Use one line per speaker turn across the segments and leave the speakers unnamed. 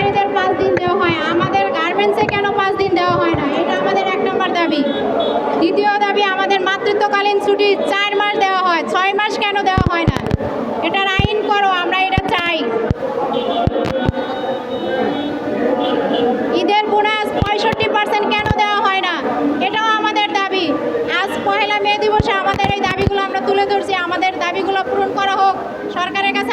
কর্মচারীদের পাঁচ দিন দেওয়া হয়, আমাদের গার্মেন্টসে কেন পাঁচ দিন দেওয়া হয় না? এটা আমাদের এক নম্বর দাবি। দ্বিতীয় দাবি, আমাদের মাতৃত্বকালীন ছুটি চার মাস দেওয়া হয়, ছয় মাস কেন দেওয়া হয় না? এটার আইন করো, আমরা এটা চাই। ঈদের বোনাস পঁয়ষট্টি পার্সেন্ট কেন দেওয়া হয় না? এটাও আমাদের দাবি। আজ পহেলা মে দিবসে আমাদের এই দাবিগুলো আমরা তুলে ধরছি, আমাদের দাবিগুলো পূরণ করা হোক। সরকারের কাছে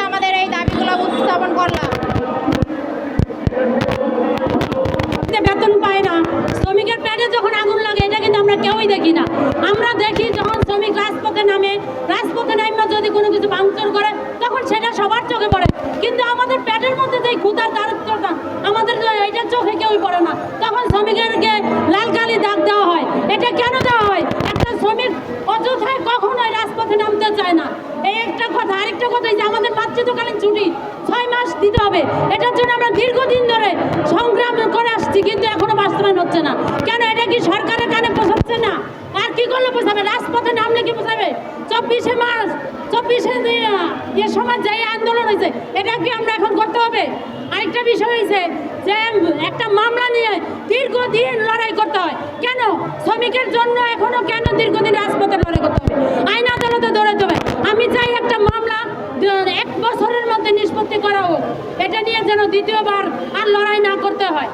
বেতন পায় না। শ্রমিকের পেটে যখন আগুন লাগে, এটা কিন্তু আমরা কেউই দেখি না। আমরা দেখি যখন শ্রমিক রাজপথে নামে রাজপথে নামে যদি কোনো কিছু ভাঙচুর করে, তখন সেটা সবার চোখে পড়ে। কিন্তু আমাদের পেটের মধ্যে যে ক্ষুধার দারিদ্রতা, আমাদের এটা চোখে কেউই পড়ে না। তখন শ্রমিকেরকে লাল কালি দাগ দেওয়া হয়। এটা কেন দেওয়া হয়? একটা শ্রমিক অযথায় কখনোই রাজপথে নামতে চায় না। এই একটা কথা, আরেকটা কথা যে আমাদের মাতৃত্বকালীন ছুটি, ছয় মাস দিতে হবে। এটার জন্য আমরা দীর্ঘদিন ধরে সংগ্রাম আসছি কিন্তু এখনও বাস্তবায়ন হচ্ছে না। কেন এটা কি সরকারের কানে পোষাচ্ছে না? আর কি করলে পোষাবে রাজপথে নামলে কি পোষাবে চব্বিশে মার্চ, চব্বিশে যে সময় যে আন্দোলন হয়েছে, এটা কি আমরা এখন করতে হবে? আরেকটা বিষয় হয়েছে যে, একটা মামলা নিয়ে দীর্ঘদিন লড়াই করতে হয়। কেন? শ্রমিকের জন্য এখনও কেন দীর্ঘদিন রাজপথে লড়াই করতে হবে? আইন আদালতে দৌড়াতে হবে আমি চাই একটা মামলা, এক বছরের মধ্যে নিষ্পত্তি করা হোক। এটা নিয়ে যেন দ্বিতীয়বার আর লড়াই না করতে হয়।